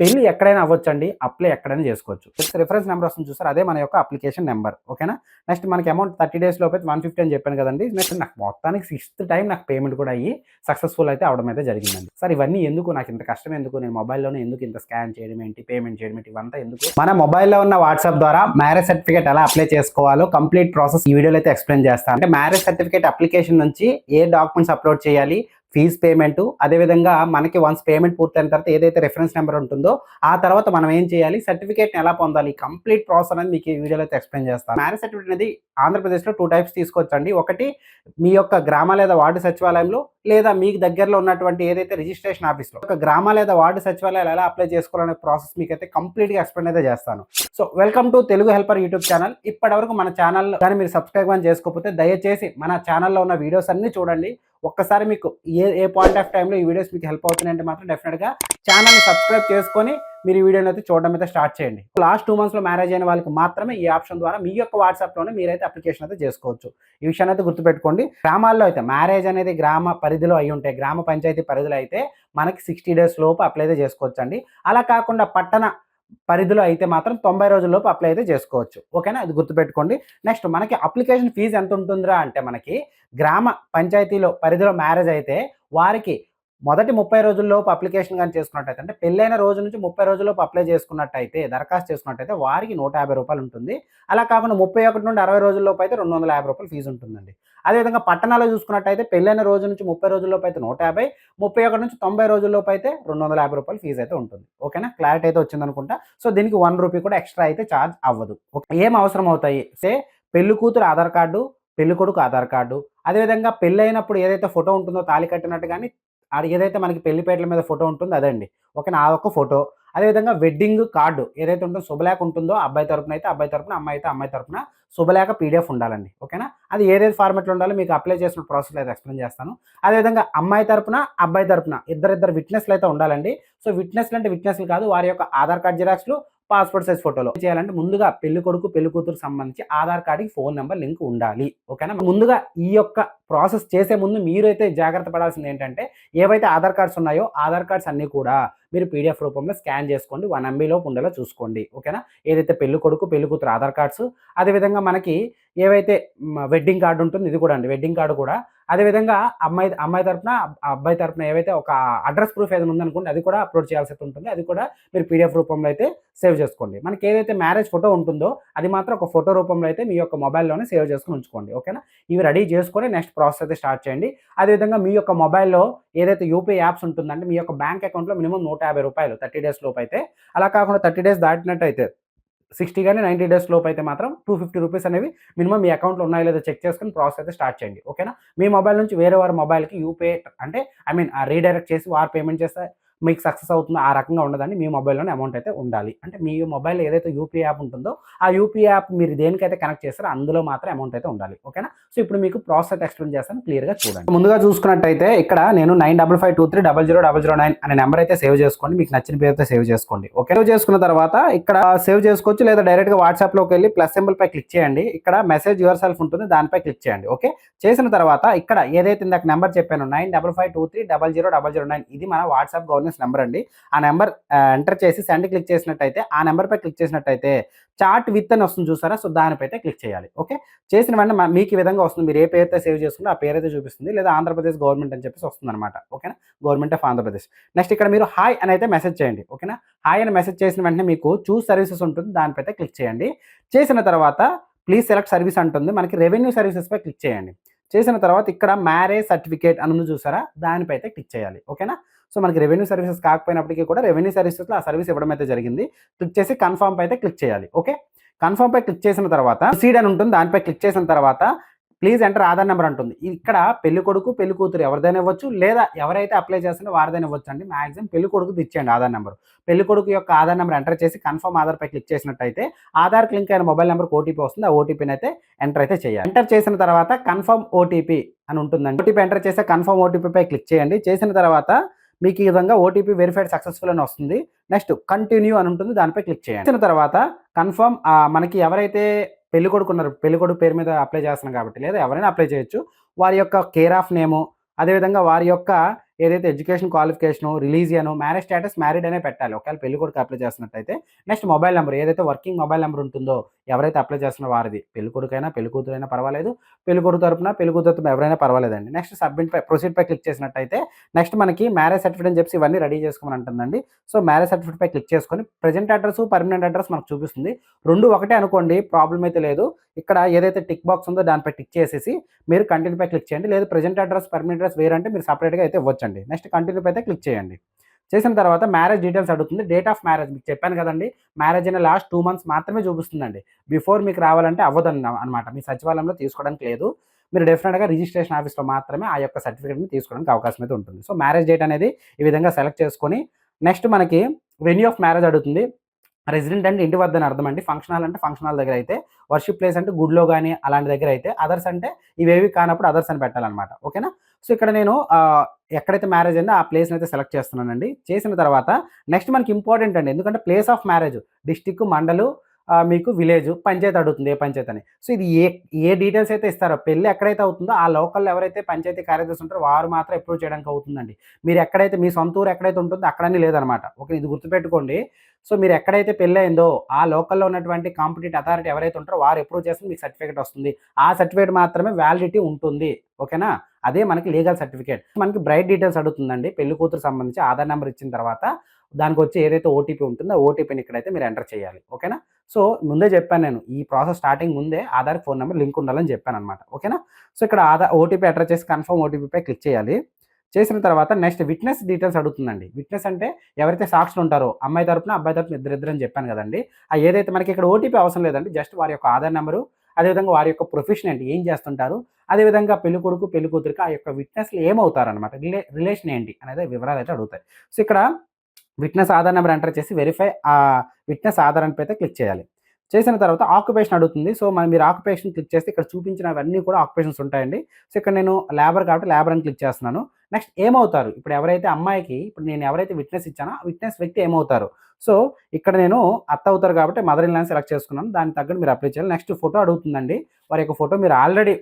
పెళ్ళి ఎక్కడైనా అవ్వచ్చండి అప్లై ఎక్కడైనా చేసుకోవచ్చు. రిఫరెన్స్ నెంబర్ వస్తుంది చూసారు? అదే మన యొక్క అప్లికేషన్ నెంబర్ ఓకేనా? నెక్స్ట్ మనకి అమౌంట్ థర్టీ డేస్ లోపే వన్ ఫిఫ్టీ అని చెప్పాను కదండి. నెక్స్ట్ నాకు మొత్తానికి సిక్స్త్ టైం నాకు పేమెంట్ కూడా అయ్యి సక్సెస్ఫుల్ అయితే అవడం అయితే జరిగిందండి. సార్ ఇవన్నీ ఎందుకు? నాకు ఇంత కష్టం ఎందుకు? నేను మొబైల్లోనే ఎందుకు ఇంత స్కాన్ చేయడం ఏంటి? పేమెంట్ చేయడం ఏంటి? ఇవంతా ఎందుకు? మన మొబైల్లో ఉన్న వాట్సాప్ ద్వారా మ్యారేజ్ సర్టిఫికేట్ ఎలా అప్లై చేసుకోవాలో కంప్లీట్ ప్రాసెస్ ఈ వీడియోలో అయితే ఎక్స్ప్లెయిన్ చేస్తాను అంటే మ్యారేజ్ సర్టిఫికేట్ అప్లికేషన్ నుంచి ఏ డాక్యుమెంట్స్ అప్లోడ్ చేయాలి? ఫీజ్ పేమెంట్ అదేవిధంగా మనకి వన్స్ పేమెంట్ పూర్తయిన తర్వాత ఏదైతే రెఫరెన్స్ నెంబర్ ఉంటుందో ఆ తర్వాత మనం ఏం చేయాలి? సర్టిఫికేట్ ఎలా పొందాలి? కంప్లీట్ ప్రాసెస్ అనేది మీకు ఈ వీడియోలో అయితే ఎక్స్ప్లెయిన్ చేస్తాను. మ్యారేజ్ సర్టిఫికేట్ అనేది ఆంధ్రప్రదేశ్లో టూ టైప్స్ తీసుకోవచ్చండి. ఒకటి మీ యొక్క గ్రామ లేదా వార్డు సచివాలయంలో లేదా మీకు దగ్గరలో ఉన్నటువంటి ఏదైతే రిజిస్ట్రేషన్ ఆఫీస్లో ఒక గ్రామ లేదా వార్డు సచివాలయాలు ఎలా అప్లై చేసుకోవాలనే ప్రాసెస్ మీకు అయితే కంప్లీట్గా ఎక్స్ప్లెయిన్ అయితే చేస్తాను. So welcome to Telugu helper YouTube channel ఇప్పటివరకు మన ఛానల్ కానీ మీరు సబ్స్క్రైబ్ అని చేసుకోకపోతే దయచేసి మన ఛానల్లో ఉన్న వీడియోస్ అన్ని చూడండి. ఒక్కసారి మీకు ఏ ఏ పాయింట్ ఆఫ్ టైంలో ఈ వీడియోస్ మీకు హెల్ప్ అవుతున్నాయంటే మాత్రం డెఫినెట్గా ఛానల్ని సబ్స్క్రైబ్ చేసుకొని మీరు ఈ వీడియోని అయితే చూడడం అయితే స్టార్ట్ చేయండి. లాస్ట్ టూ మంత్స్లో మ్యారేజ్ అయిన వాళ్ళకి మాత్రమే ఈ ఆప్షన్ ద్వారా మీ యొక్క వాట్సాప్లోనే మీరైతే అప్లికేషన్ అయితే చేసుకోవచ్చు. ఈ విషయాన్ని అయితే గుర్తుపెట్టుకోండి. గ్రామాల్లో అయితే మ్యారేజ్ అనేది గ్రామ పరిధిలో అయి ఉంటాయి గ్రామ పంచాయతీ పరిధిలో అయితే మనకి సిక్స్టీ డేస్ లోపు అప్లై అయితే చేసుకోవచ్చు అండి అలా కాకుండా పట్టణ పరిధిలో అయితే మాత్రం తొంభై రోజుల్లోపు అప్లై అయితే చేసుకోవచ్చు. ఓకేనా అది గుర్తుపెట్టుకోండి. నెక్స్ట్ మనకి అప్లికేషన్ ఫీజు ఎంత ఉంటుందిరా అంటే మనకి గ్రామ పంచాయతీలో పరిధిలో మ్యారేజ్ అయితే వారికి మొదటి ముప్పై రోజుల్లోపు అప్లికేషన్ కానీ చేసుకున్నట్టయితే అంటే పెళ్ళైన రోజు నుంచి ముప్పై రోజుల్లోపు అప్లై చేసుకున్నట్టయితే దరఖాస్తు చేసుకున్నట్టయితే వారికి నూట యాభై రూపాయలు ఉంటుంది. అలా కాకుండా ముప్పై ఒకటి నుండి అరవై రోజుల్లోపు అయితే రెండు వందల యాభై రూపాయలు ఫీజు ఉంటుందండి. అదేవిధంగా పట్టణాల్లో చూసుకున్నట్టయితే పెళ్ళైన రోజు నుంచి ముప్పై రోజుల్లోపు అయితే నూట యాభై ముప్పై ఒకటి నుంచి తొంభై రోజుల్లోపు అయితే రెండు వందల యాభై రూపాయలు ఫీజు అయితే ఉంటుంది. ఓకేనా? క్లారిటీ అయితే వచ్చింది అనుకుంటా. సో దీనికి వన్ రూపీ కూడా ఎక్స్ట్రా అయితే ఛార్జ్ అవ్వదు. ఏం అవసరం అవుతాయి? సే పెళ్ళి కూతురు ఆధార్ కార్డు పెళ్ళి కొడుకు ఆధార్ కార్డు. అదేవిధంగా పెళ్ళైనప్పుడు ఏదైతే ఫోటో ఉంటుందో తాళి కట్టినట్టు కానీ ఆడ ఏదైతే మనకి పెళ్ళిపేటల మీద ఫోటో ఉంటుందో అదండి. ఓకేనా ఆ ఒక ఫోటో. అదేవిధంగా వెడ్డింగ్ కార్డు ఏదైతే ఉంటుందో శుభలేఖ ఉంటుందో అబ్బాయి తరపున అయితే అబ్బాయి తరపున అమ్మాయి అయితే అమ్మాయి తరపున శుభలేఖ పీడిఎఫ్ ఉండాలండి. ఓకేనా? అది ఏదైతే ఫార్మెట్లో ఉండాలో మీకు అప్లై చేసిన ప్రాసెస్ అయితే ఎక్స్ప్లెయిన్ చేస్తాను. అదేవిధంగా అమ్మాయి తరపున అబ్బాయి తరపున ఇద్దరిద్దరు విట్నెస్లు అయితే ఉండాలండి. సో విట్నెస్లు అంటే విట్నెస్లు కాదు వారి యొక్క ఆధార్ కార్డ్ జిరాక్స్లు పాస్పోర్ట్ సైజ్ ఫోటోలో చేయాలంటే ముందుగా పెళ్ళి కొడుకు పెళ్ళి కూతురు సంబంధించి ఆధార్ కార్డుకి ఫోన్ నెంబర్ లింక్ ఉండాలి. ఓకేనా? ముందుగా ఈ యొక్క ప్రాసెస్ చేసే ముందు మీరైతే జాగ్రత్త పడాల్సింది ఏంటంటే ఏవైతే ఆధార్ కార్డ్స్ ఉన్నాయో ఆధార్ కార్డ్స్ అన్నీ కూడా మీరు పీడిఎఫ్ రూపంలో స్కాన్ చేసుకోండి. వన్ ఎంబీలోపు ఉండేలా చూసుకోండి. ఓకేనా? ఏదైతే పెళ్ళి కొడుకు పెళ్ళి కూతురు ఆధార్ కార్డ్స్ అదేవిధంగా మనకి ఏవైతే వెడ్డింగ్ కార్డు ఉంటుంది ఇది కూడా అండి. వెడ్డింగ్ కార్డు కూడా అదేవిధంగా అమ్మాయి అమ్మాయి తరపున అబ్బాయి తరపున ఏవైతే ఒక అడ్రస్ ప్రూఫ్ ఏదైనా ఉందనుకోండి అది కూడా అప్లోడ్ చేయాల్సి అయితే ఉంటుంది. అది కూడా మీరు పీడిఎఫ్ రూపంలో అయితే సేవ్ చేసుకోండి. మనకి ఏదైతే మ్యారేజ్ ఫోటో ఉంటుందో అది మాత్రం ఒక ఫోటో రూపంలో అయితే మీ యొక్క మొబైల్లోనే సేవ్ చేసుకుని ఉంచుకోండి. ఓకేనా? ఇవి రెడీ చేసుకొని నెక్స్ట్ ప్రాసెస్ అయితే స్టార్ట్ చేయండి. అదేవిధంగా మీ యొక్క మొబైల్లో ఏదైతే యూపీఐ యాప్స్ ఉంటుందంటే మీ యొక్క బ్యాంక్ అకౌంట్లో మినిమం నూట యాభై రూపాయలు థర్టీ డేస్ లోపు అయితే. అలా కాకుండా థర్టీ డేస్ దాటినట్టయితే సిక్స్టీ కానీ నైంటీ డేస్ లోపు అయితే మాత్రం టూ ఫిఫ్టీ రూపీస్ అనేవి మినిమం మీ అకౌంట్లో ఉన్నాయో లేదో చెక్ చేసుకుని ప్రాసెస్ అయితే స్టార్ట్ చేయండి. ఓకేనా? మీ మొబైల్ నుంచి వేరే వారి మొబైల్కి యూపీఐ అంటే ఐ మీన్ రీడైరెక్ట్ చేసి వారు పేమెంట్ చేస్తే మీకు సక్సెస్ అవుతుందో ఆ రకంగా ఉండదండి మీ మొబైల్లోనే అమౌంట్ అయితే ఉండాలి. అంటే మీ మొబైల్ ఏదైతే యూపీఐ యాప్ ఉంటుందో ఆ యూపీఐ యాప్ మీరు దేనికైతే కనెక్ట్ చేస్తారో అందులో మాత్రం అమౌంట్ అయితే ఉండాలి. ఓకేనా సో ఇప్పుడు మీకు ప్రాసెస్ అయితే ఎక్స్ప్లెయిన్ చేస్తాను క్లియర్గా చూడండి. ముందుగా చూసుకున్నట్టయితే ఇక్కడ నేను nine double five two three double zero double zero nine అనే నెంబర్ అయితే సేవ్ చేసుకోండి. మీకు నచ్చిన పేరుతో సేవ్ చేసుకోండి. ఓకే సేవ్ చేసుకున్న తర్వాత ఇక్కడ సేవ్ చేసుకోవచ్చు లేదా డైరెక్ట్గా వాట్సాప్లోకి వెళ్ళి ప్లస్ సింబల్ పై క్లిక్ చేయండి. ఇక్కడ మెసేజ్ యువర్ సెల్ఫ్ ఉంటుంది దానిపై క్లిక్ చేయండి. ఓకే చేసిన తర్వాత ఇక్కడ ఏదైతే ఇందాక నెంబర్ చెప్పాను nine double five two three double zero double zero nine ఇది మన వాట్సాప్ గవర్నెన్స్ నెంబర్ అండి. ఆ నెంబర్ ఎంటర్ చేసి సెండ్ క్లిక్ చేసినట్టయితే ఆ నెంబర్ పై క్లిక్ చేసినట్టయితే చాట్ విత్ అని వస్తుంది చూసారా? సో దానిపై అయితే క్లిక్ చేయాలి. ఓకే? చేసిన వెంటనే మీకు ఈ విధంగా వస్తుంది. మీరు ఏ పేరుతో సేవ్ చేసుకుంటే ఆ పేరు అయితే చూపిస్తుంది. లేదా ఆంధ్రప్రదేశ్ గవర్నమెంట్ అని చెప్పేసి వస్తుంది అనమాట ఓకేనా? Government of Andhra Pradesh. నెక్స్ట్ ఇక్కడ మీరు హాయ్ అని అయితే మెసేజ్ చేయండి. ఓకేనా? హాయ్ అని మెసేజ్ చేసిన వెంటనే మీకు చూస్ సర్వీసెస్ ఉంటుంది. దానిపై అయితే క్లిక్ చేయండి. చేసిన తర్వాత ప్లీజ్ సెలెక్ట్ సర్వీస్ అంటుంది. మనకి రెవెన్యూ సర్వీసెస్ పై క్లిక్ చేయండి. చేసిన తర్వాత ఇక్కడ మ్యారేజ్ సర్టిఫికేట్ అని చూసారా? దానిపై క్లిక్ చేయాలి. ఓకేనా? సో మనకి రెవెన్యూ సర్వీసెస్ కాకపోయినప్పటికీ కూడా రెవెన్యూ సర్వీసెస్లో ఆ సర్వీస్ ఇవ్వడం అయితే జరిగింది. క్లిక్ చేసి కన్ఫర్మ్ పై అయితే క్లిక్ చేయాలి. ఓకే? కన్ఫర్మ్ పై క్లిక్ చేసిన తర్వాత సీడ్ అని ఉంటుంది. దానిపై క్లిక్ చేసిన తర్వాత ప్లీజ్ ఎంటర్ ఆధార్ నెంబర్ అంటుంది. ఇక్కడ పెళ్ళి కొడుకు పెళ్ళి కూతురు ఎవరిదైనా ఇవ్వచ్చు లేదా ఎవరైతే అప్లై చేస్తారో వారిదైనా ఇవ్వచ్చు అండి. మాక్సిమం పెళ్ళి కొడుకు ఇచ్చేయండి ఆధార్ నెంబర్ పెళ్ళి కొడుకు యొక్క ఆధార్ నెంబర్ ఎంటర్ చేసి కన్ఫర్మ్ ఆధార్ పై క్లిక్ చేసినట్టయితే ఆధార్ లింక్ అయిన మొబైల్ నెంబర్ ఓటీపీ వస్తుంది. ఆ ఓటీపీని అయితే ఎంటర్ అయితే చేయాలి. ఎంటర్ చేసిన తర్వాత కన్ఫర్మ్ ఓటీపీ అని ఉంటుందండి. ఓటీపీ ఎంటర్ చేస్తే కన్ఫర్మ్ ఓటీపీపై క్లిక్ చేయండి. చేసిన తర్వాత మీకు ఈ విధంగా ఓటీపీ వెరిఫైడ్ సక్సెస్ఫుల్ అని వస్తుంది. నెక్స్ట్ కంటిన్యూ అని ఉంటుంది. దానిపై క్లిక్ చేయండి. ఇచ్చిన తర్వాత కన్ఫర్మ్ మనకి ఎవరైతే పెళ్ళి కొడుకు ఉన్నారు పెళ్ళి కొడుకు పేరు మీద అప్లై చేస్తున్నాం కాబట్టి లేదా ఎవరైనా అప్లై చేయొచ్చు. వారి యొక్క కేర్ ఆఫ్ నేము అదేవిధంగా వారి యొక్క ఏదైతే education qualification religion marriage status married అనే పెట్టాలి. ఒకవేళ పెళ్ళి కొడుకు అప్లై చేస్తున్నట్టయితే నెక్స్ట్ మొబైల్ నెంబర్ ఏదైతే వర్కింగ్ మొబైల్ నెంబర్ ఉంటుందో ఎవరైతే అప్లై చేస్తున్న వారిది. పెళ్ళి కొడుకైనా పెళ్ళి కూతురైనా పర్వాలేదు. పెళ్ళి కొడుకు తరపున పెళ్ళి కూతురు తరపున ఎవరైనా పర్వాలేదండి. నెక్స్ట్ సబ్మిట్ పై ప్రొసీడ్ పై క్లిక్ చేసినట్టయితే నెక్స్ట్ మనకి మ్యారేజ్ సర్టిఫికేట్ అని చెప్పి ఇవన్నీ రెడీ చేసుకోమని అంటుందండి. సో మ్యారేజ్ సర్టిఫికేట్ పై క్లిక్ చేసుకొని ప్రజెంట్ అడ్రస్ పర్మనెంట్ అడ్రస్ మనకు చూపిస్తుంది. రెండు ఒకటే అనుకోండి ప్రాబ్లం అయితే లేదు. ఇక్కడ ఏదైతే టిక్ బాక్స్ ఉందో దానిపై టిక్ చేసేసి మీరు కంటిన్యూ పై క్లిక్ చేయండి. లేదు ప్రజెంట్ అడ్రస్ పర్మనెంట్ అడ్రస్ వేరంటే మీరు సపరేట్గా అయితే ఇవ్వచ్చండి నెక్స్ట్ కంటిన్యూ అయితే క్లిక్ చేయండి. చేసిన తర్వాత మ్యారేజ్ డీటెయిల్స్ అడుగుతుంది. డేట్ ఆఫ్ మ్యారేజ్ మీకు చెప్పాను కదండి. మ్యారేజ్ అయిన లాస్ట్ టూ మంత్స్ మాత్రమే చూపిస్తుందండి. బిఫోర్ మీకు రావాలంటే అవ్వదు అనమాట మీ సచివాలయంలో తీసుకోవడానికి లేదు. మీరు డెఫినెట్గా రిజిస్ట్రేషన్ ఆఫీస్లో మాత్రమే ఆ యొక్క సర్టిఫికేట్ని తీసుకోవడానికి అవకాశం అయితే ఉంటుంది. సో మ్యారేజ్ డేట్ అనేది ఈ విధంగా సెలెక్ట్ చేసుకొని నెక్స్ట్ మనకి వెన్యూ ఆఫ్ మ్యారేజ్ అడుగుతుంది. రెసిడెంట్ అంటే ఇంటి వద్దని అర్థం అండి ఫంక్షన్ హాల్ అంటే ఫంక్షన్ హాల్ దగ్గర అయితే వర్షిప్ ప్లేస్ అంటే గుడ్లో కానీ అలాంటి దగ్గర అయితే అదర్స్ అంటే ఇవేవి కానప్పుడు అదర్స్ అని పెట్టాలన్నమాట. ఓకేనా? సో ఇక్కడ నేను ఎక్కడైతే మ్యారేజ్ అయిందో ఆ ప్లేస్ని అయితే సెలెక్ట్ చేస్తున్నానండి. చేసిన తర్వాత నెక్స్ట్ మనకి ఇంపార్టెంట్ అండి. ఎందుకంటే ప్లేస్ ఆఫ్ మ్యారేజ్ డిస్టిక్ మండలు మీకు విలేజ్ పంచాయతీ అడుగుతుంది ఏ పంచాయతీ అని. సో ఇది ఏ ఏ డీటెయిల్స్ అయితే ఇస్తారో పెళ్ళి ఎక్కడైతే అవుతుందో ఆ లోకల్లో ఎవరైతే పంచాయతీ కార్యదర్శి ఉంటారో వారు మాత్రం అప్రూవ్ చేయడానికి అవుతుందండి. మీరు ఎక్కడైతే మీ సొంత ఊరు ఎక్కడైతే ఉంటుందో అక్కడనే లేదనమాట. ఓకే ఇది గుర్తుపెట్టుకోండి. సో మీరు ఎక్కడైతే పెళ్ళి అయిందో ఆ లోకల్లో ఉన్నటువంటి కాంపిటేటివ్ అథారిటీ ఎవరైతే ఉంటారో వారు అప్రూవ్ చేస్తే మీకు సర్టిఫికేట్ వస్తుంది. ఆ సర్టిఫికేట్ మాత్రమే వ్యాలిడిటీ ఉంటుంది. ఓకేనా అదే మనకి లీగల్ సర్టిఫికేట్ మనకి బ్రైట్ డీటెయిల్స్ అడుగుతుందండి. పెళ్ళి కూతురు సంబంధించి ఆధార్ నెంబర్ ఇచ్చిన తర్వాత దానికి వచ్చి ఏదైతే ఓటీపీ ఉంటుందో ఆ ఓటీపీని ఇక్కడైతే మీరు ఎంటర్ చేయాలి. ఓకేనా? సో ముందే చెప్పాను నేను. ఈ ప్రాసెస్ స్టార్టింగ్ ముందే ఆధార్ ఫోన్ నెంబర్ లింక్ ఉండాలని చెప్పాను అనమాట ఓకేనా? సో ఇక్కడ ఆధార్ ఓటీపీ ఎంటర్ చేసి కన్ఫర్మ్ ఓటీపీపై క్లిక్ చేయాలి. చేసిన తర్వాత నెక్స్ట్ విట్నెస్ డీటెయిల్స్ అడుగుతుందండి. విట్నెస్ అంటే ఎవరైతే సాక్షులు ఉంటారో అమ్మాయి తరపున అబ్బాయి తరపున ఇద్దరిద్దరు అని చెప్పాను కదండి. ఆ ఏదైతే మనకి ఇక్కడ ఓటీపీ అవసరం లేదండి జస్ట్ వారి యొక్క ఆధార్ నెంబరు అదేవిధంగా వారి యొక్క ప్రొఫెషన్ ఏంటి ఏం చేస్తుంటారు అదేవిధంగా పెళ్ళి కొడుకు పెళ్ళి కూతురికి ఆ యొక్క విట్నెస్లు ఏమవుతారు అనమాట రిలే రిలేషన్ ఏంటి అనేది వివరాలు అయితే అడుగుతాయి. సో ఇక్కడ విట్నెస్ ఆధార్ నెంబర్ ఎంటర్ చేసి వెరిఫై ఆ విట్నెస్ ఆధార్ అని అయితే క్లిక్ చేయాలి. చేసిన తర్వాత ఆక్యుపేషన్ అడుగుతుంది. సో మనం మీరు ఆక్యుపేషన్ క్లిక్ చేస్తే ఇక్కడ చూపించినవన్నీ కూడా ఆక్యుపేషన్స్ ఉంటాయండి. సో ఇక్కడ నేను లేబర్ కాబట్టి లేబర్ అని క్లిక్ చేస్తున్నాను. నెక్స్ట్ ఏమవుతారు? ఇప్పుడు ఎవరైతే అమ్మాయికి ఇప్పుడు నేను ఎవరైతే విట్నెస్ ఇచ్చానో విట్నెస్ వ్యక్తి ఏమవుతారు? సో ఇక్కడ నేను అత్త అవుతారు కాబట్టి మదర్ ఇన్ సెలెక్ట్ చేసుకున్నాను. దానికి తగ్గట్టు మీరు అప్లై చేయాలి. నెక్స్ట్ ఫోటో అడుగుతుందండి. వారి యొక్క ఫోటో మీరు ఆల్రెడీ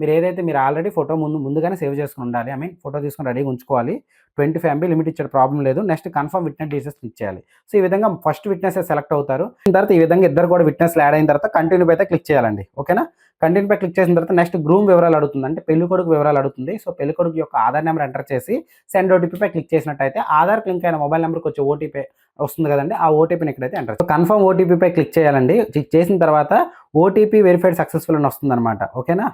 మీరు ఏదైతే మీరు ఆల్రెడీ ఫోటో ముందు ముందుగానే సేవ్ చేసుకుని ఉండాలి ఐ మీన్ ఫోటో తీసుకుని రెడీగా ఉంచుకోవాలి ట్వంటీ ఫైవ్ ఎంబీ లిమిట్ ఇచ్చే ప్రాబ్లం లేదు next confirm witness details click చేయాలి. సో ఈ విధంగా ఫస్ట్ విట్నెస్ సెలెక్ట్ అవుతారు దాని తర్వాత ఈ విధంగా ఇద్దరు కూడా విట్నెస్ యాడ్ అయిన తర్వాత కంటిన్యూ అయితే క్లిక్ చేయాలండి ఓకేనా? కంటిన్యూ పై క్లిక్ చేసిన తర్వాత నెక్స్ట్ గ్రూమ్ వివరాలు అడుగుతుంది అంటే పెళ్ళి కొడుకు వివరాలు అడుగుతుంది సో పెళ్ళి కొడుకు యొక్క ఆధార్ నెంబర్ ఎంటర్ చేసి సెండ్ ఓటీపీపై క్లిక్ చేసినట్టయితే ఆధార్ లింక్ అయిన మొబైల్ నెంబర్కి వచ్చే ఓటీపీ వస్తుంది కదండి. ఆ ఓటీపీని ఇక్కడైతే ఎంటర్ కన్ఫర్మ్ ఓటీపీపై క్లిక్ చేయాలండి. క్లిక్ చేసిన తర్వాత ఓటీపీ వెరిఫైడ్ సక్సెస్ఫుల్ అని వస్తుంది అనమాట ఓకేనా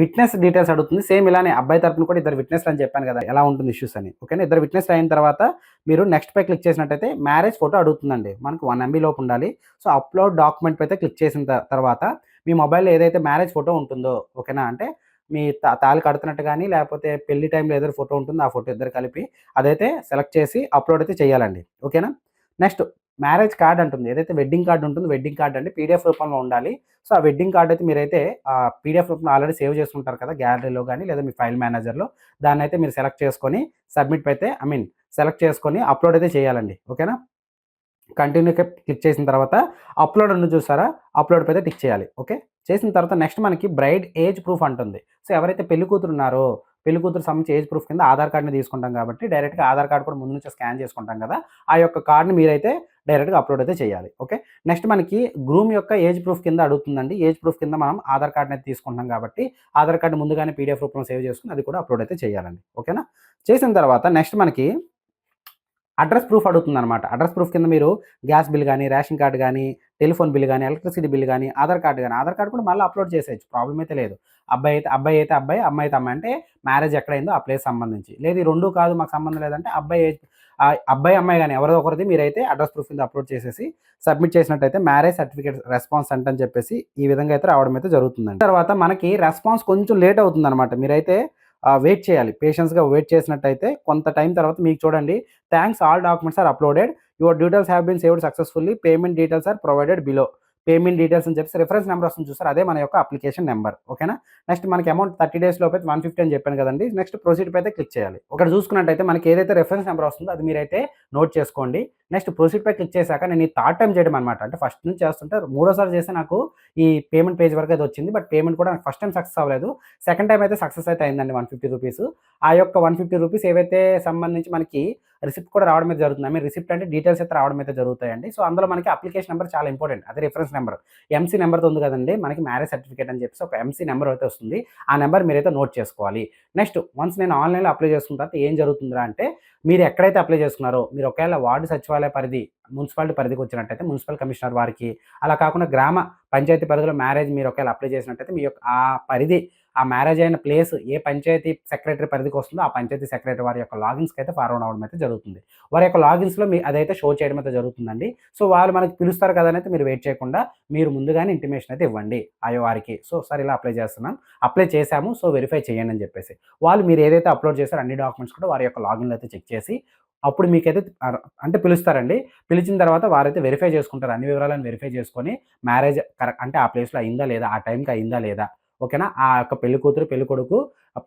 విట్నెస్ డీటెయిల్స్ అడుగుతుంది. సేమ్ ఇలానే అబ్బాయి తరపున కూడా ఇద్దరు విట్నెస్ అని చెప్పాను కదా. ఎలా ఉంటుంది ఇష్యూస్ అని. ఓకేనా ఇద్దరు విట్నెస్ అయిన తర్వాత మీరు నెక్స్ట్ పై క్లిక్ చేసినట్టయితే మ్యారేజ్ ఫోటో అడుగుతుందండి. మనకు వన్ ఎంబీ లోపు ఉండాలి. సో అప్లోడ్ డాక్యుమెంట్ అయితే క్లిక్ చేసిన తర్వాత మీ మొబైల్లో ఏదైతే మ్యారేజ్ ఫోటో ఉంటుందో ఓకేనా అంటే మీ తా- తాళి కడుతున్నట్టు కానీ లేకపోతే పెళ్ళి టైంలో ఏదో ఫోటో ఉంటుందో ఆ ఫోటో ఇద్దరు కలిపి అదైతే సెలెక్ట్ చేసి అప్లోడ్ అయితే చేయాలండి. ఓకేనా? నెక్స్ట్ మ్యారేజ్ కార్డ్ అంటుంది. ఏదైతే వెడ్డింగ్ కార్డు ఉంటుందో వెడ్డింగ్ కార్డ్ అంటే పీడిఎఫ్ రూపంలో ఉండాలి. సో ఆ వెడ్డింగ్ కార్డ్ అయితే మీరైతే పీడిఎఫ్ రూపంలో ఆల్రెడీ సేవ్ చేసుకుంటారు కదా గ్యాలరీలో కానీ లేదా మీ ఫైల్ మేనేజర్లో. దాన్ని అయితే మీరు సెలెక్ట్ చేసుకొని సబ్మిట్ అయితే ఐ మీన్ సెలెక్ట్ చేసుకొని అప్లోడ్ అయితే చేయాలండి. ఓకేనా? కంటిన్యూ క్లిక్ చేసిన తర్వాత అప్లోడ్ ఉంది చూసారా? అప్లోడ్ అయితే టిక్ చేయాలి. ఓకే? చేసిన తర్వాత నెక్స్ట్ మనకి బ్రైడ్ ఏజ్ ప్రూఫ్ అంటుంది. సో ఎవరైతే పెళ్ళి కూతురు ఉన్నారో పెళ్ళి కూతురు సంబంధించి ఏజ్ ప్రూఫ్ కింద ఆధార్ కార్డ్ని తీసుకుంటాం కాబట్టి డైరెక్ట్గా ఆధార్ కార్డ్ కూడా ముందు నుంచి స్కాన్ చేసుకుంటాం కదా ఆ యొక్క కార్డ్ని మీరైతే డైరెక్ట్గా అప్లోడ్ అయితే చేయాలి. ఓకే? నెక్స్ట్ మనకి గ్రూమ్ యొక్క ఏజ్ ప్రూఫ్ కింద అడుగుతుందండి. ఏజ్ ప్రూఫ్ కింద మనం ఆధార్ కార్డ్ని అయితే తీసుకుంటాం కాబట్టి ఆధార్ కార్డు ముందుగానే పీడిఎఫ్ రూపంలో సేవ్ చేసుకుని అది కూడా అప్లోడ్ అయితే చేయాలండి. ఓకేనా? చేసిన తర్వాత నెక్స్ట్ మనకి అడ్రస్ ప్రూఫ్ అడుగుతుంది అనమాట అడ్రస్ ప్రూఫ్ కింద మీరు గ్యాస్ బిల్ కానీ రేషన్ కార్డు కానీ టెలిఫోన్ బిల్ కానీ ఎలక్ట్రిసిటీ బిల్ కానీ ఆధార్ కార్డు కానీ ఆధార్ కార్డు కూడా మళ్ళీ అప్లోడ్ చేసేయచ్చు. ప్రాబ్లం అయితే లేదు. అబ్బాయి అయితే అబ్బాయి అయితే అబ్బాయి అమ్మాయి అయితే అమ్మాయి అంటే మ్యారేజ్ ఎక్కడైందో ఆ ప్లేస్ సంబంధించి. లేదు ఈ రెండు కాదు మాకు సంబంధం లేదంటే అబ్బాయి ఆ అబ్బాయి అమ్మాయి కానీ ఎవరో ఒకరిది మీరైతే అడ్రస్ ప్రూఫ్ కింద అప్లోడ్ చేసేసి సబ్మిట్ చేసినట్టయితే మ్యారేజ్ సర్టిఫికేట్ రెస్పాన్స్ అంటే అని చెప్పేసి ఈ విధంగా అయితే రావడం అయితే జరుగుతుందండి. తర్వాత మనకి రెస్పాన్స్ కొంచెం లేట్ అవుతుంది అనమాట మీరైతే వెయిట్ చేయాలి. పేషెన్స్గా వెయిట్ చేసినట్టయితే కొంత టైం తర్వాత మీకు చూడండి thanks all documents are uploaded your details have been saved successfully payment details are provided below payment details అని చెప్పేసి రిఫరెన్స్ నెంబర్ వస్తుంది చూసారు? అదే మన యొక్క అప్లికేషన్ నెంబర్ ఓకేనా నెక్స్ట్ మనకి అమౌంట్ థర్టీ డేస్ లోపు అయితే వన్ ఫిఫ్టీ అని చెప్పాను కదండి. నెక్స్ట్ ప్రొసీడ్ అయితే క్లిక్ చేయాలి. ఒకటి చూసుకున్నట్టయితే మనకి ఏదైతే రిఫరెన్స్ నెంబర్ వస్తుందో అది మీరైతే నోట్ చేసుకోండి. నెక్స్ట్ ప్రొసీడ్ పై క్లిక్ చేశాక నేను ఈ థర్డ్ టైం చేయడం అనమాట అంటే ఫస్ట్ నుంచి చేస్తుంటే మూడోసారి చేస్తే నాకు ఈ పేమెంట్ పేజ్ వరకు అయితే వచ్చింది. బట్ పేమెంట్ కూడా నాకు ఫస్ట్ టైం సక్సెస్ అవ్వలేదు. సెకండ్ టైం అయితే సక్సెస్ అయితే అయిందండి వన్ ఫిఫ్టీ రూపీస్. ఆ యొక్క వన్ ఫిఫ్టీ రూపీస్ ఏవైతే సంబంధించి మనకి రిసిప్ట్ కూడా రావడం అయితే జరుగుతుంది. ఐ మీన్ రిసిప్ట్ అంటే డీటెయిల్స్ అయితే రావడం అయితే జరుగుతాయండి. సో అందులో మనకి అప్లికేషన్ నెంబర్ చాలా ఇంపార్టెంట్. అదే రిఫరెన్స్ నెంబర్. ఎంసీ నెంబర్తో ఉంది కదండి. మనకి మ్యారేజ్ సర్టిఫికేట్ అని చెప్పేసి ఒక ఎంసీ నెంబర్ అయితే వస్తుంది. ఆ నెంబర్ మీరైతే నోట్ చేసుకోవాలి. నెక్స్ట్ వన్స్ నేను ఆన్లైన్లో అప్లై చేసుకున్న తర్వాత ఏం జరుగుతుందా అంటే మీరు ఎక్కడైతే అప్లై చేసుకున్నారో మీరు ఒకవేళ వార్డు సచివాలయం పరిధి మున్సిపాలిటీ పరిధికి వచ్చినట్టయితే మున్సిపల్ కమిషనర్ వారికి అలా కాకుండా గ్రామ పంచాయతీ పరిధిలో మ్యారేజ్ మీరు ఒకవేళ అప్లై చేసినట్టయితే మీ యొక్క ఆ పరిధి ఆ మ్యారేజ్ అయిన ప్లేస్ ఏ పంచాయతీ సెక్రటరీ పరిధికి వస్తుందో ఆ పంచాయతీ సెక్రటరీ వారి యొక్క లాగిన్స్కి అయితే ఫార్వర్డ్ అవ్వడం అయితే జరుగుతుంది. వారి యొక్క లాగిన్స్లో మీ అదైతే షో చేయడం అయితే జరుగుతుందండి. సో వాళ్ళు మనకి పిలుస్తారు కదా అయితే మీరు వెయిట్ చేయకుండా మీరు ముందుగానే ఇంటిమేషన్ అయితే ఇవ్వండి అయ్యో వారికి సో సార్ ఇలా అప్లై చేస్తున్నాం అప్లై చేశాము సో వెరిఫై చేయండి అని చెప్పేసి. వాళ్ళు మీరు ఏదైతే అప్లోడ్ చేశారో అన్ని డాక్యుమెంట్స్ కూడా వారి యొక్క లాగిన్లో అయితే చెక్ చేసి అప్పుడు మీకైతే అంటే పిలుస్తారండి. పిలిచిన తర్వాత వారైతే వెరిఫై చేసుకుంటారు. అన్ని వివరాలను వెరిఫై చేసుకొని మ్యారేజ్ కరెక్ట్ అంటే ఆ ప్లేస్లో అయిందా లేదా? ఆ టైంకి అయిందా లేదా? ఓకేనా ఆ యొక్క పెళ్ళి కూతురు పెళ్ళి కొడుకు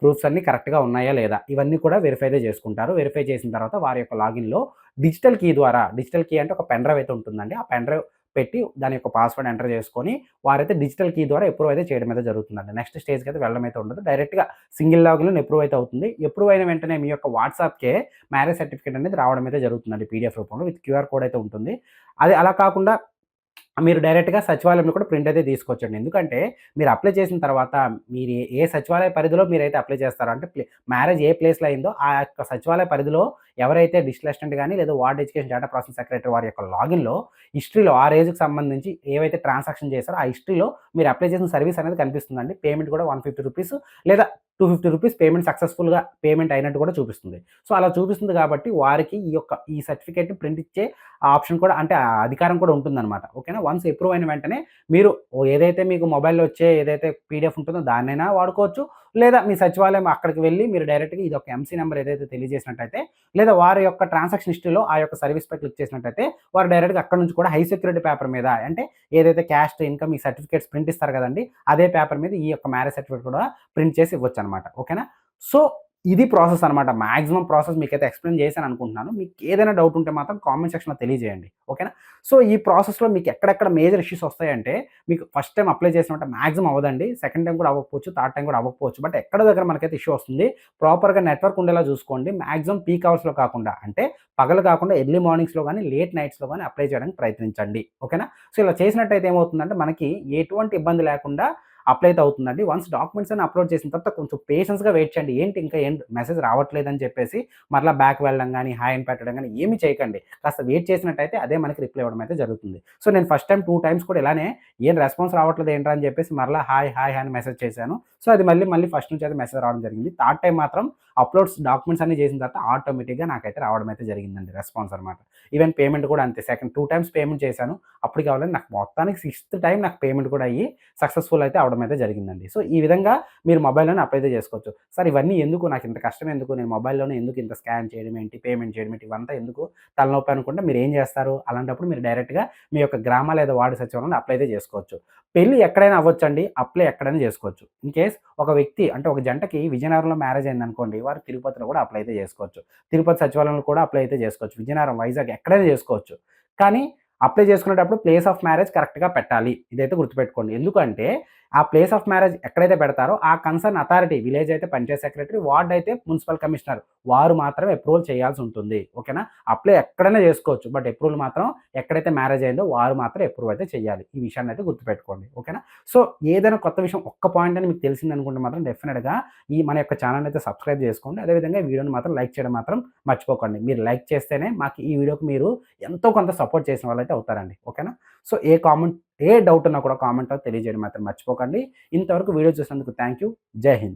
ప్రూఫ్స్ అన్ని కరెక్ట్గా ఉన్నాయా లేదా? ఇవన్నీ కూడా వెరిఫై చేసుకుంటారు. వెరిఫై చేసిన తర్వాత వారి యొక్క లాగిన్లో డిజిటల్ కీ ద్వారా డిజిటల్ కీ అంటే ఒక పెన్ డ్రైవ్ అయితే ఉంటుందండి. ఆ పెన్ డ్రైవ్ పెట్టి దాని యొక్క పాస్వర్డ్ ఎంటర్ చేసుకొని వారైతే డిజిటల్ కీ ద్వారా ఎప్రూవ్ అయితే చేయడం అయితే జరుగుతుందండి. నెక్స్ట్ స్టేజ్కి అయితే వెళ్ళడం అయితే ఉండదు. డైరెక్ట్గా సింగిల్ లాగిన్ ఎప్రూవ్ అయితే అవుతుంది. ఎప్రూవ్ అయిన వెంటనే మీ యొక్క వాట్సాప్కే మ్యారేజ్ సర్టిఫికేట్ అనేది రావడం అయితే జరుగుతుందండి. పీడిఎఫ్ రూపంలో విత్ క్యూఆర్ కోడ్ అయితే ఉంటుంది. అది అలా కాకుండా మీరు డైరెక్ట్గా సచివాలయంలో కూడా ప్రింట్ అయితే తీసుకోవచ్చండి. ఎందుకంటే మీరు అప్లై చేసిన తర్వాత మీరు ఏ సచివాలయ పరిధిలో మీరైతే అప్లై చేస్తారో అంటే మ్యారేజ్ ఏ ప్లేస్లో అయిందో ఆ యొక్క సచివాలయ పరిధిలో ఎవరైతే డిస్ట్రిక్ట్ అసిస్టెంట్ కానీ లేదా ward education data process secretary వారి యొక్క లాగిన్లో హిస్టరీలో ఆ రేజ్కి సంబంధించి ఏవైతే ట్రాన్సాక్షన్ చేస్తారో ఆ హిస్టరీలో మీరు అప్లై చేసిన సర్వీస్ అనేది కనిపిస్తుందండి. పేమెంట్ కూడా వన్ ఫిఫ్టీ రూపీస్ లేదా టూ ఫిఫ్టీ రూపీస్ పేమెంట్ సక్సెస్ఫుల్గా పేమెంట్ అయినట్టు కూడా చూపిస్తుంది. సో అలా చూపిస్తుంది కాబట్టి వారికి ఈ యొక్క ఈ సర్టిఫికేట్ని ప్రింట్ ఇచ్చే ఆప్షన్ కూడా అంటే అధికారం కూడా ఉంటుందన్నమాట. ఓకేనా? వన్స్ అప్రూవ్ అయిన వెంటనే మీరు ఏదైతే మీకు మొబైల్లో వచ్చే ఏదైతే పీడిఎఫ్ ఉంటుందో దాన్నైనా వాడుకోవచ్చు. లేదా మీ సచివాలయం అక్కడికి వెళ్ళి మీరు డైరెక్ట్గా ఇది ఒక ఎంసీ నెంబర్ ఏదైతే తెలియజేసినట్టయితే లేదా వారి యొక్క ట్రాన్సాక్షన్ హిస్టరీలో ఆ యొక్క సర్వీస్ పై క్లిక్ చేసినట్టయితే వారు డైరెక్ట్గా అక్కడ నుంచి కూడా హై సెక్యూరిటీ పేపర్ మీద అంటే ఏదైతే క్యాస్ట్ ఇన్కమ్ ఈ సర్టిఫికేట్స్ ప్రింట్ ఇస్తారు కదండి అదే పేపర్ మీద ఈ యొక్క మ్యారేజ్ సర్టిఫికేట్ కూడా ప్రింట్ చేసి ఇవ్వచ్చు అనమాట ఓకేనా? సో ఇది ప్రాసెస్ అనమాట మాక్సిమం ప్రాసెస్ మీకైతే ఎక్స్ప్లెయిన్ చేశాను అనుకుంటున్నాను. మీకు ఏదైనా డౌట్ ఉంటే మాత్రం కామెంట్ సెక్షన్లో తెలియజేయండి. ఓకేనా? సో ఈ ప్రాసెస్లో మీకు ఎక్కడెక్కడ మేజర్ ఇష్యూస్ వస్తాయంటే మీకు ఫస్ట్ టైం అప్లై చేసినట్టు మాక్సిమం అవ్వదండి. సెకండ్ టైం కూడా అవ్వకపోవచ్చు థర్డ్ టైం కూడా అవ్వకపోవచ్చు. బట్ ఎక్కడ దగ్గర మనకైతే ఇష్యూ వస్తుంది ప్రాపర్గా నెట్వర్క్ ఉండేలా చూసుకోండి. మాక్సిమం పీక్ అవర్స్లో కాకుండా అంటే పగలు కాకుండా ఎర్లీ మార్నింగ్స్లో కానీ లేట్ నైట్స్లో కానీ అప్లై చేయడానికి ప్రయత్నించండి. ఓకేనా? సో ఇలా చేసినట్టయితే ఏమవుతుందంటే మనకి ఎటువంటి ఇబ్బంది లేకుండా అప్లై అవుతుందండి. వన్స్ డాక్యుమెంట్స్ అని అప్లోడ్ చేసిన తర్వాత కొంచెం పేషెన్స్గా వెయిట్ చేయండి. ఏంటి ఇంకా ఏం మెసేజ్ రావట్లేదని చెప్పేసి మరలా బ్యాక్ వెళ్ళడం కానీ హాయ్ అని పెట్టడం కానీ ఏమి చేయకండి. కాస్త వెయిట్ చేసినట్టయితే అదే మనకి రిప్లై ఇవ్వడం అయితే జరుగుతుంది. సో నేను ఫస్ట్ టైం టూ టైమ్స్ కూడా ఇలానే ఏం రెస్పాన్స్ రావట్లేదు ఏంట్రా? అని చెప్పేసి మరలా హాయ్ హాయ్ అని మెసేజ్ చేశాను. సో అది మళ్ళీ మళ్ళీ ఫస్ట్ నుంచి అయితే మెసేజ్ రావడం జరిగింది. థర్డ్ టైం మాత్రం అప్లోడ్స్ డాక్యుమెంట్స్ అన్ని చేసిన తర్వాత ఆటోమేటిక్గా నాకైతే రావడం అయితే జరిగిందండి రెస్పాన్స్ అనమాట ఈవెన్ పేమెంట్ కూడా అంతే. సెకండ్ టూ టైమ్స్ పేమెంట్ చేశాను. అప్పుడు కావాలని నాకు మొత్తానికి సిక్స్త్ టైం నాకు పేమెంట్ కూడా అయ్యి సక్సెస్ఫుల్ అయితే అవడం అయితే జరిగిందండి. సో ఈ విధంగా మీరు మొబైల్లోనే అప్లై అయితే చేసుకోవచ్చు. సార్ ఇవన్నీ ఎందుకు? నాకు ఇంత కష్టం ఎందుకు? నేను మొబైల్లోనే ఎందుకు ఇంత స్కాన్ చేయడం ఏంటి? పేమెంట్ చేయడం ఏంటి? ఇవంతా ఎందుకు? తలనొప్పి అనుకుంటే మీరు ఏం చేస్తారు? అలాంటప్పుడు మీరు డైరెక్ట్గా మీ యొక్క గ్రామ లేదా వార్డు సచివాలయంలో అప్లై అయితే చేసుకోవచ్చు. పెళ్ళి ఎక్కడైనా అవ్వచ్చండి. అప్లై ఎక్కడైనా చేసుకోవచ్చు. ఇన్ కేస్ ఒక వ్యక్తి అంటే ఒక జంటకి విజయనగరంలో మ్యారేజ్ అయింది అనుకోండి వారు తిరుపతిలో కూడా అప్లై అయితే చేసుకోవచ్చు. తిరుపతి సచివాలయంలో కూడా అప్లై అయితే చేసుకోవచ్చు. విజయనగరం వైజాగ్ ఎక్కడైనా చేసుకోవచ్చు. కానీ అప్లై చేసుకునేటప్పుడు ప్లేస్ ఆఫ్ మ్యారేజ్ కరెక్ట్గా పెట్టాలి. ఇదైతే గుర్తుపెట్టుకోండి. ఎందుకంటే ఆ ప్లేస్ ఆఫ్ మ్యారేజ్ ఎక్కడైతే పెడతారో ఆ కన్సర్న్ అథారిటీ విలేజ్ అయితే పంచాయత్ సెక్రటరీ వార్డ్ అయితే మున్సిపల్ కమిషనర్ వారు మాత్రం అప్రూవల్ చేయాల్సి ఉంటుంది. ఓకేనా అప్లై ఎక్కడైనా చేసుకోవచ్చు. బట్ అప్రూవల్ మాత్రం ఎక్కడైతే మ్యారేజ్ అయిందో వారు మాత్రం అప్రూవ్ అయితే చేయాలి. ఈ విషయాన్ని అయితే గుర్తుపెట్టుకోండి. ఓకేనా సో ఏదైనా కొత్త విషయం ఒక్క పాయింట్ అని మీకు తెలిసింది అనుకుంటే మాత్రం డెఫినెట్గా ఈ మన యొక్క ఛానల్ అయితే సబ్స్క్రైబ్ చేసుకోండి. అదేవిధంగా వీడియోని మాత్రం లైక్ చేయడం మాత్రం మర్చిపోకండి. మీరు లైక్ చేస్తేనే మాకు ఈ వీడియోకి మీరు ఎంతో కొంత సపోర్ట్ చేసిన వాళ్ళు అయితే అవుతారండి ఓకేనా సో ఏ కామెంట్ ఏ డౌట్ ఉన్నా కూడా కామెంట్ తెలియజేయడం మాత్రం మర్చిపోకండి. ఇంతవరకు వీడియో చూసినందుకు థ్యాంక్ యూ జై హింద్.